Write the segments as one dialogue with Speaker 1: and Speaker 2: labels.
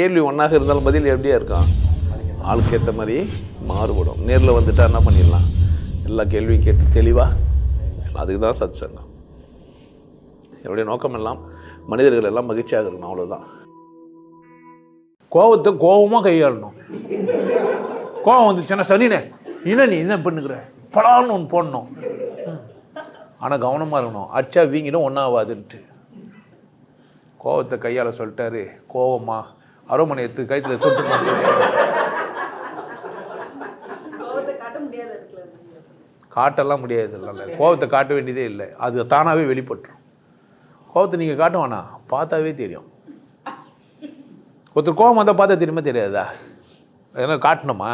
Speaker 1: கேள்வி ஒன்றாக இருந்தாலும் பதில் எப்படியா இருக்கும்? ஆளுக்கு ஏற்ற மாதிரி மாறுபடும். நேரில் வந்துட்டால் என்ன பண்ணிடலாம்? எல்லா கேள்வியும் கேட்டு தெளிவாக அதுக்கு தான் சத் சங்கம் என்னுடைய நோக்கம் எல்லாம் மனிதர்கள் எல்லாம் மகிழ்ச்சியாக இருக்கணும் அவ்வளோதான்
Speaker 2: கோபத்தை கோபமாக கையாளணும். கோபம் வந்துச்சுன்னா சரிண்ணே என்ன நீ என்ன பண்ணுகிற? பலான்னு ஒன்று போடணும். ஆனால் கவனமாக இருக்கணும். அச்சா வீங்கிடும் ஒன்றாவாதுன்ட்டு கோபத்தை கையாள சொல்லிட்டாரு கோவமா அரோமனை எடுத்து கைத்துல தொட்டு. காட்டெல்லாம் முடியாது. இல்லை கோவத்தை காட்ட வேண்டியதே இல்லை. அது தானாகவே வெளிப்பட்டுரும். கோவத்தை நீங்கள் காட்ட வேணாம் பார்த்தாவே தெரியும். ஒருத்தர் கோவம் வந்தால் பார்த்தா தெரியுமா தெரியாதா? எதனா காட்டணுமா?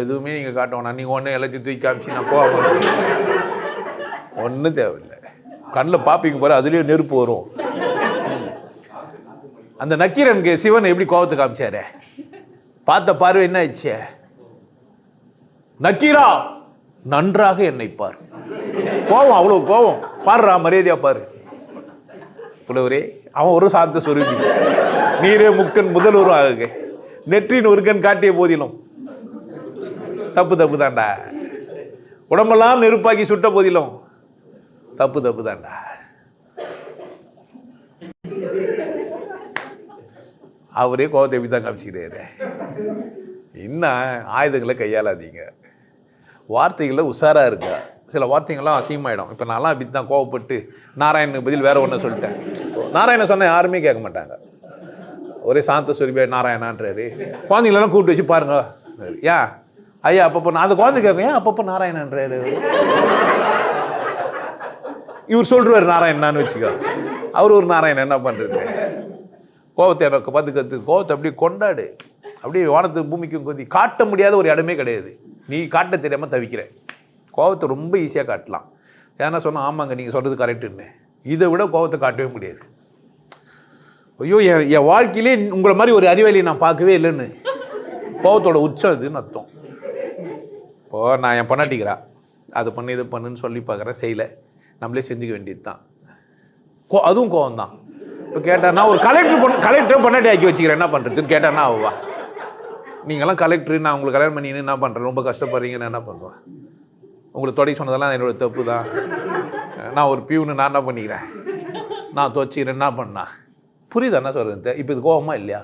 Speaker 2: எதுவுமே நீங்கள் காட்ட வேணாம். நீங்கள் ஒன்று எல்லாத்தையும் தூக்கி காமிச்சு நான் கோவம் ஒன்றும் தேவையில்லை. கண்ணில் பார்ப்பீங்க பாரு அதுலேயும் நெருப்பு வரும். அந்த நக்கீரனுக்கு சிவன் எப்படி கோபத்தை காமிச்சாரு? பார்த்த பார்வை என்ன ஆயிடுச்சு? நக்கீரா நன்றாக என்னை பார். கோவம் அவ்வளோ கோவம் பாருடா மரியாதையா பாரு. புலவரே அவன் ஒரு சாந்த சொருபி நீரே முக்கன் முதல்வரும் ஆகுங்க நெற்றின் ஒருக்கன் காட்டிய போதிலும். தப்பு தப்பு தான்டா. உடம்பெல்லாம் நெருப்பாக்கி சுட்ட போதிலும். தப்பு தப்பு தான்டா. அவரே கோவத்தை எப்படி தான் காமிச்சிக்கிறாரு? இன்னும் ஆயுதங்களை கையாளாதீங்க. வார்த்தைகளில் உஷாராக இருக்கா சில வார்த்தைகள்லாம் அசிங்கமாயிடும். இப்போ நான்லாம் இப்படி தான் கோவப்பட்டு நாராயணனுக்கு பதில் வேறு ஒன்று சொல்லிட்டேன். நாராயணன் சொன்ன யாருமே கேட்க மாட்டாங்க. ஒரே சாந்த சொரிபியா நாராயணான்றாரு. குழந்தைங்களெல்லாம் கூப்பிட்டு வச்சு பாருங்க. ஏன் ஐயா அப்பப்போ நான் அந்த குழந்தை கேட்பேன் ஏன் அப்பப்போ நாராயணன்றாரு? இவர் சொல்கிறார் நாராயணான்னு வச்சுக்கோ. அவர் ஒரு நாராயணன் என்ன பண்ணுறது கோவத்தை எனக்கு பார்த்து கோபத்தை கோவத்தை அப்படியே கொண்டாடு. அப்படியே வானத்து பூமிக்கும் கொதி காட்ட முடியாத ஒரு இடமே கிடையாது. நீ காட்ட தெரியாமல் தவிக்கிற. கோவத்தை ரொம்ப ஈஸியாக காட்டலாம். ஏன்னா சொன்னால் ஆமாங்க நீங்கள் சொல்கிறது கரெக்டுன்னு இதை விட கோவத்தை காட்டவே முடியாது. ஐயோ என் என் வாழ்க்கையிலே உங்களை மாதிரி ஒரு அறிவாளியை நான் பார்க்கவே இல்லைன்னு. கோபத்தோட உச்சம் இதுன்னு அர்த்தம். இப்போ நான் என் பொண்ணாட்டிக்கிறா அது பண்ணு இது பண்ணுன்னு சொல்லி பார்க்குறேன் செய்யலை நம்மளே செஞ்சுக்க வேண்டியது தான் கோ அதுவும் கோவம் தான் இப்போ கேட்டான்னா ஒரு கலெக்டர் பொண்ணு கலெக்டர் பண்ணாட்டி ஆக்கி வச்சுக்கிறேன். என்ன பண்ணுறதுன்னு கேட்டான்னா அவவா நீங்களாம் கலெக்டர் நான் உங்களுக்கு கல்யாணம் பண்ணின்னு என்ன பண்ணுறேன் ரொம்ப கஷ்டப்படுறீங்கன்னு என்ன பண்ணுவேன்? உங்களுக்கு தொடங்கி சொன்னதெல்லாம் என்னோட தப்பு தான். நான் ஒரு பியூனு நான் என்ன பண்ணிக்கிறேன்? நான் துவச்சிக்கிறேன் என்ன பண்ணா? புரியுதா என்ன சொல்கிறது இப்போ இது கோபமாக இல்லையா?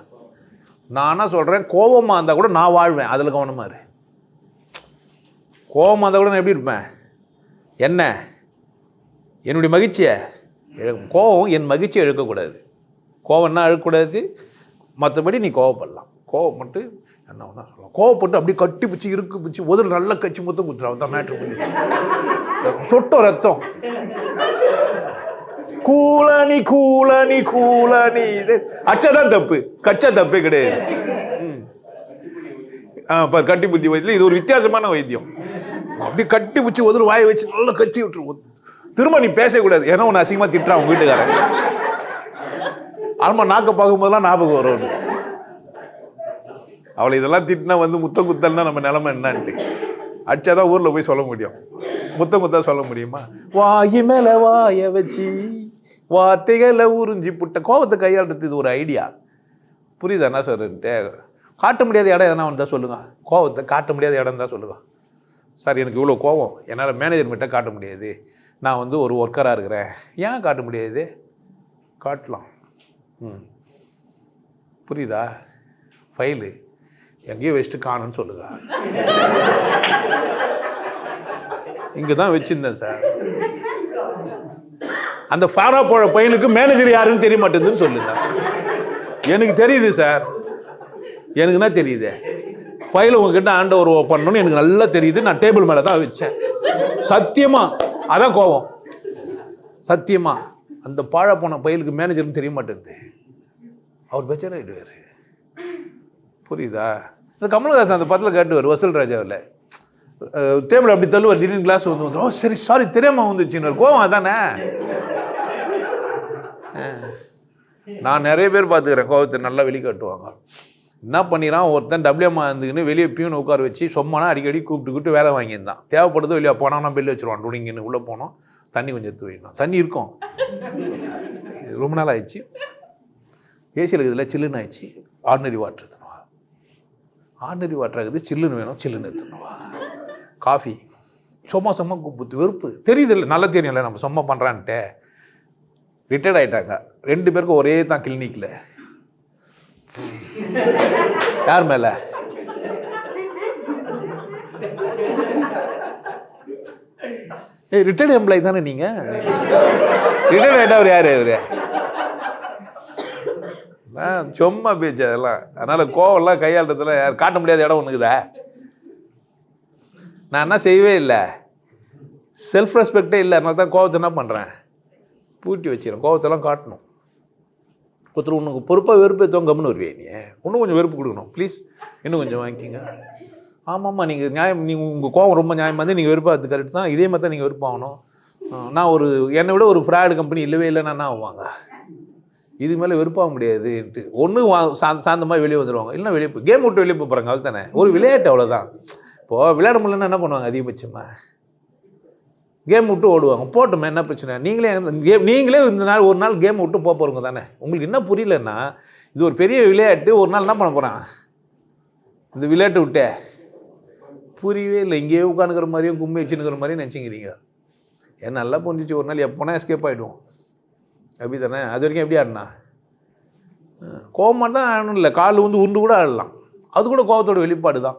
Speaker 2: நான் என்ன சொல்கிறேன் கோவமாக இருந்தால் கூட நான் வாழ்வேன். அதில் கவனமாக இரு. கோவமாக இருந்தால் கூட நான் எப்படி இருப்பேன்? என்ன? என்னுடைய மகிழ்ச்சியை கோவம் என் மகிழ்ச்சியை எழுக்கக்கூடாது. கோவம்னா அழுக்கக்கூடாது. மற்றபடி நீ கோவப்படலாம். கோவப்பட்டு என்ன ஒன்றா சொல்லலாம். கோவப்பட்டு அப்படியே கட்டி பிச்சு இருக்கு பிச்சு உதல் நல்ல கட்சி மொத்தம் குத்துறான் தான் மேட்ரு பண்ணி சொட்டம் ரத்தம். கூலனி கூலனி கூலனி இது அச்சதான் தப்பு. கச்சா தப்பே கிடையாது. ஆ இப்போ கட்டி புத்தி வைத்தியம் இது ஒரு வித்தியாசமான வைத்தியம். அப்படி கட்டி பிடிச்சி உதறு வாயை வச்சு நல்லா கச்சி விட்டுரு. திரும்ப நீ பேசக்கூடாது. ஏன்னா உன்னை அசிங்கமாக திட்டுறான் உங்க வீட்டுக்காரன். ஆல்மா நாக்க பார்க்கும்போதெல்லாம் ஞாபகம் வரும் அவளை இதெல்லாம் திட்டினா வந்து முத்தம் குத்தல்னா நம்ம நிலைமை என்னன்ட்டு. அடிச்சாதான் ஊரில் போய் சொல்ல முடியும். முத்தம் குத்தா சொல்ல முடியுமா? வாயி மேல வாய வச்சு வார்த்தைகளை உறிஞ்சி புட்ட கோபத்தை கையாளுறது இது ஒரு ஐடியா. புரியுதா என்ன சொல்றேன்ட்டு? காட்ட முடியாத இடம் எதனா வந்தால் சொல்லுங்கள் கோவத்தை காட்ட முடியாத இடம் தான் சொல்லுங்கள் சார் எனக்கு இவ்வளோ கோவம் என்னால் மேனேஜர் காட்ட முடியாது. நான் வந்து ஒரு ஒர்க்கராக இருக்கிறேன். ஏன் காட்ட முடியாது? காட்டலாம். ம். புரியுதா? ஃபைலு எங்கேயோ வச்சுட்டு காணும்னு சொல்லுங்க. இங்கே தான் வச்சுருந்தேன் சார் அந்த ஃபாரா போட பையனுக்கு மேனேஜர் யாருன்னு தெரிய மாட்டேங்குதுன்னு சொல்லுங்க. எனக்கு தெரியுது சார் எனக்குன்னா தெரியுது. ஃபைல் உங்ககிட்ட ஆண்டவர் ஓப்பன் பண்ணணும்னு எனக்கு நல்லா தெரியுது. நான் டேபிள் மேலே தான் வச்சேன். சத்தியமாக அதான் கோபம் சத்தியமா அந்த பாழ போன பயிலுக்கு மேனேஜர்னு தெரிய மாட்டேங்குது. அவர் பெச்சராயிடுவார் புரியுதா? இந்த கமல்ஹாசன் அந்த படத்தில் காட்டுவார் வசூல் ராஜாவில் டேபிள் அப்படி தள்ளுவார் திடீர்னு கிளாஸ் வந்து வந்துரும். ஓ சரி சாரி தெரியாமல் வந்துச்சுன்னு கோவம் அதானே? நான் நிறைய பேர் பார்த்துக்கிறேன் கோவத்தை நல்லா வெளிக்காட்டுவாங்க. என்ன பண்ணிடுறான் ஒருத்தன் டபிள்யூமா இருந்துக்கின்னு வெளியே பியூன் உட்கார வச்சு சொம்மானா அடிக்கடி கூப்பிட்டு கூப்பிட்டு வேலை வாங்கியிருந்தான். தேவைப்படுது வெளியே போனான்னா பில்லு வச்சுருவான். டுடிங்கன்னு உள்ளே போனோம். தண்ணி கொஞ்சம் எடுத்து வைக்கணும். தண்ணி இருக்கும். இது ரொம்ப நாள் ஆயிடுச்சு. ஏசியில் இருக்குதுல சில்லுன்னு ஆயிடுச்சு. ஆர்டினரி வாட்டர் எடுத்துன்னு ஆர்டினரி வாட்டர் ஆகுது சில்லுன்னு வேணும் சில்லுன்னு எடுத்துன்னுவா காஃபி சும்மா சும்மா குப்பு வெறுப்பு. தெரியுது இல்லை நல்லா இல்லை நம்ம சும்மா பண்ணுறான்ட்டு ரிட்டையர்ட் ஆகிட்டாங்க ரெண்டு பேருக்கும் ஒரே தான் கிளினிக்கில் யார் மேல? ஏய் ரிட்டையர்ட் எம்ப்ளாயி தானே நீங்கள் ரிட்டையர்ட் ஆகிட்டா அவர் யார் அவர் சும்மா பேச்சு அதெல்லாம். அதனால் கோவம்லாம் கையாளுறதுல யார் காட்ட முடியாத இடம் ஒன்றுக்குதா நான் என்ன செய்யவே இல்லை. செல்ஃப் ரெஸ்பெக்டே இல்லை. அதனால தான் கோவத்தை என்ன பண்ணுறேன் பூட்டி வச்சிடறேன். கோவத்தெல்லாம் காட்டணும். ஒருத்தர் உனக்கு பொறுப்பாக வெறுப்பு ஏற்றவங்க கம்முன்னு வருவே நீ? இன்னும் கொஞ்சம் வெறுப்பு கொடுக்கணும். ப்ளீஸ் இன்னும் கொஞ்சம் வாங்கிக்கிங்க. ஆமாம்மா நீங்கள் நியாயம் நீங்கள் உங்கள் கோவம் ரொம்ப நியாயமாக வந்து நீங்கள் வெறுப்பாக அது கரெக்ட் தான். இதே மாதிரி தான் நீங்கள் வெறுப்பாகணும் நான் ஒரு என்னை விட ஒரு ஃப்ராடு கம்பெனி இல்லவே இல்லைன்னா என்ன ஆவாங்க? இது மேலே வெறுப்பாக முடியாதுன்ட்டு. ஒன்று சாந்த சாந்தமாக வெளியே வந்துடுவாங்க இல்லைன்னா வெளியே கேம் விட்டு வெளியே போகிறாங்க அவ்வளோ தானே ஒரு விளையாட்டு அவ்வளோதான் இப்போது விளையாட முடியலன்னா என்ன பண்ணுவாங்க அதிகபட்சமாக கேம் விட்டு ஓடுவாங்க. போட்டுமே என்ன பிரச்சனை? நீங்களே கேம் நீங்களே இந்த நாள் ஒரு நாள் கேம் விட்டு போக போகிறவங்க தானே. உங்களுக்கு என்ன புரியலன்னா இது ஒரு பெரிய விளையாட்டு ஒரு நாள் என்ன பண்ண போகிறான் இந்த விளையாட்டு விட்டே. புரியவே இல்லை. இங்கேயே உட்காந்துக்கிற மாதிரியும் கும்மி வச்சுன்னுக்கிற மாதிரியும் நினச்சிக்கிறீங்க. ஏன் நல்லா புரிஞ்சிச்சு. ஒரு நாள் எப்போனா எஸ்கேப் ஆகிடுவோம் அப்படி தானே? அது வரைக்கும் எப்படி ஆடினா? கோபமாக தான் ஆடணும் இல்லை கால் வந்து உருண்டு கூட ஆடலாம். அது கூட கோவத்தோட வெளிப்பாடு தான்